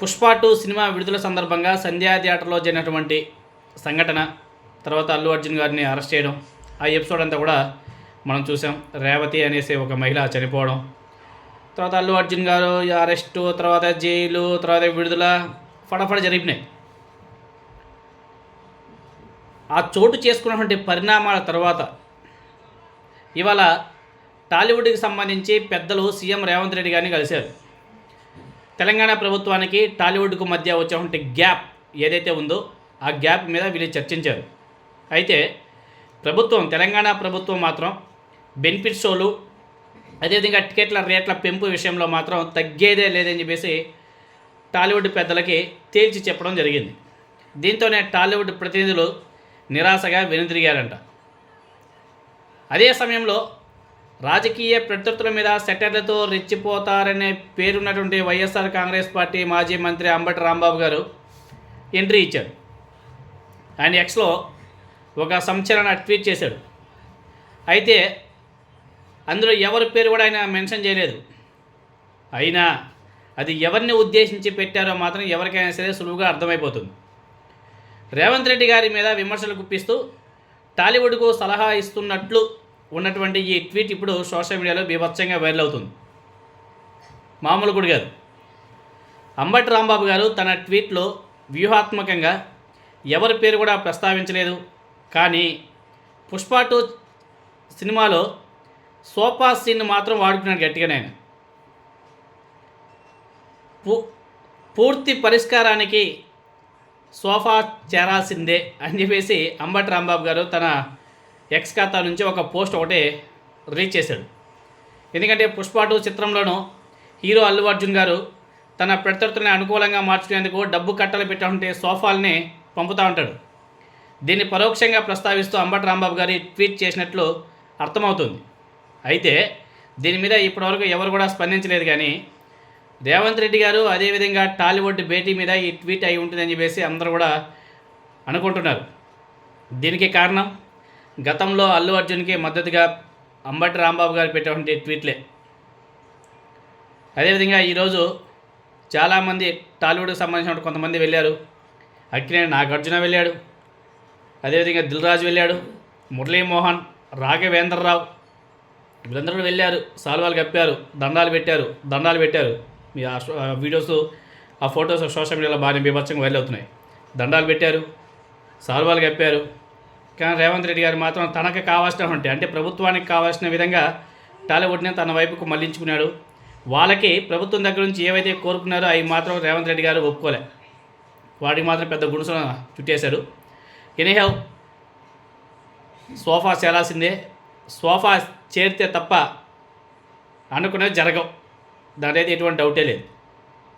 Pushpa two cinema విడుదల సందర్భంగా సంధ్యా థియేటర్లో జరిగినటువంటి సంఘటన తర్వాత అల్లు అర్జున్ గారిని అరెస్ట్ చేయడం ఆ ఎపిసోడ్ అంతా కూడా మనం చూసాం. రేవతి అనేసి ఒక మహిళ చనిపోవడం తర్వాత అల్లు అర్జున్ గారు అరెస్టు తర్వాత జైలు తర్వాత విడుదల ఫటాఫట జరిపినాయి ఆ చోటు చేసుకున్నటువంటి పరిణామాల తర్వాత ఇవాళ టాలీవుడ్కి సంబంధించి పెద్దలు సీఎం రేవంత్ రెడ్డి గారిని కలిశారు. తెలంగాణ ప్రభుత్వానికి టాలీవుడ్కు మధ్య వచ్చేటువంటి గ్యాప్ ఏదైతే ఉందో ఆ గ్యాప్ మీద వీళ్ళు చర్చించారు. అయితే ప్రభుత్వం తెలంగాణ ప్రభుత్వం మాత్రం బెనిఫిట్ షోలు అదేవిధంగా టికెట్ల రేట్ల పెంపు విషయంలో మాత్రం తగ్గేదే లేదని చెప్పేసి టాలీవుడ్ పెద్దలకి తేల్చి చెప్పడం జరిగింది. దీంతోనే టాలీవుడ్ ప్రతినిధులు నిరాశగా వెనుదిరిగారంట. అదే సమయంలో రాజకీయ ప్రత్యర్థుల మీద సెటర్లతో రెచ్చిపోతారనే పేరున్నటువంటి వైఎస్ఆర్ కాంగ్రెస్ పార్టీ మాజీ మంత్రి అంబటి రాంబాబు గారు ఎంట్రీ ఇచ్చారు. ఆయన ఎక్స్లో ఒక సంచలన ట్వీట్ చేశాడు. అయితే అందులో ఎవరి పేరు కూడా ఆయన మెన్షన్ చేయలేదు. అయినా అది ఎవరిని ఉద్దేశించి పెట్టారో మాత్రం ఎవరికైనా సరే సులువుగా అర్థమైపోతుంది. రేవంత్ రెడ్డి గారి మీద విమర్శలు గుప్పిస్తూ టాలీవుడ్కు సలహా ఇస్తున్నట్లు ఉన్నటువంటి ఈ ట్వీట్ ఇప్పుడు సోషల్ మీడియాలో బీభత్సంగా వైరల్ అవుతుంది. మామూలు కూడా కాదు. అంబటి రాంబాబు గారు తన ట్వీట్లో వ్యూహాత్మకంగా ఎవరి పేరు కూడా ప్రస్తావించలేదు. కానీ పుష్ప టూ సినిమాలో సోఫా సీన్ మాత్రం వాడుకున్నాడు గట్టిగానే ఆయన పూ పూర్తి పరిష్కారానికి సోఫా చేరాల్సిందే అని చెప్పేసి అంబటి రాంబాబు గారు తన ఎక్స్ ఖాతా నుంచి ఒక పోస్ట్ ఒకటి రీచ్ చేశాడు. ఎందుకంటే పుష్ప టూ చిత్రంలోనూ హీరో అల్లు అర్జున్ గారు తన ప్రత్యర్థుల్ని అనుకూలంగా మార్చుకునేందుకు డబ్బు కట్టలు పెట్టాలంటే సోఫాల్ని పంపుతూ ఉంటాడు. దీన్ని పరోక్షంగా ప్రస్తావిస్తూ అంబటి రాంబాబు గారి ట్వీట్ చేసినట్లు అర్థమవుతుంది. అయితే దీని మీద ఇప్పటివరకు ఎవరు కూడా స్పందించలేదు కానీ రేవంత్ రెడ్డి గారు అదేవిధంగా టాలీవుడ్ భేటీ మీద ఈ ట్వీట్ అయి ఉంటుందని చెప్పేసి అందరూ కూడా అనుకుంటున్నారు. దీనికి కారణం గతంలో అల్లు అర్జున్కి మద్దతుగా అంబటి రాంబాబు గారు పెట్టేటువంటి ట్వీట్లే. అదేవిధంగా ఈరోజు చాలామంది టాలీవుడ్కి సంబంధించిన కొంతమంది వెళ్ళారు. అక్కినేని నాగార్జున వెళ్ళాడు. అదేవిధంగా దిల్ రాజు వెళ్ళాడు. మురళీమోహన్ రాఘవేంద్రరావు వీళ్ళందరూ వెళ్ళారు. సాల్వాలు కప్పారు. దండాలు పెట్టారు. దండాలు పెట్టారు. మీ ఆ వీడియోస్ ఆ ఫొటోస్ సోషల్ మీడియాలో బాగా బీభత్సంగా వైరల్ అవుతున్నాయి. దండాలు పెట్టారు. సాల్వాలు కప్పారు. కానీ రేవంత్ రెడ్డి గారు మాత్రం తనకు కావాల్సినటువంటి అంటే ప్రభుత్వానికి కావాల్సిన విధంగా టాలీవుడ్ని తన వైపుకు మళ్ళించుకున్నాడు. వాళ్ళకి ప్రభుత్వం దగ్గర నుంచి ఏవైతే కోరుకున్నారో అవి మాత్రం రేవంత్ రెడ్డి గారు ఒప్పుకోలే. వాడికి మాత్రం పెద్ద గుణసున చుట్టేశారు ఎనీహౌ సోఫా చేరాల్సిందే సోఫా చేరితే తప్ప అనుకునేది జరగవు. దాని అయితే ఎటువంటి డౌటే లేదు.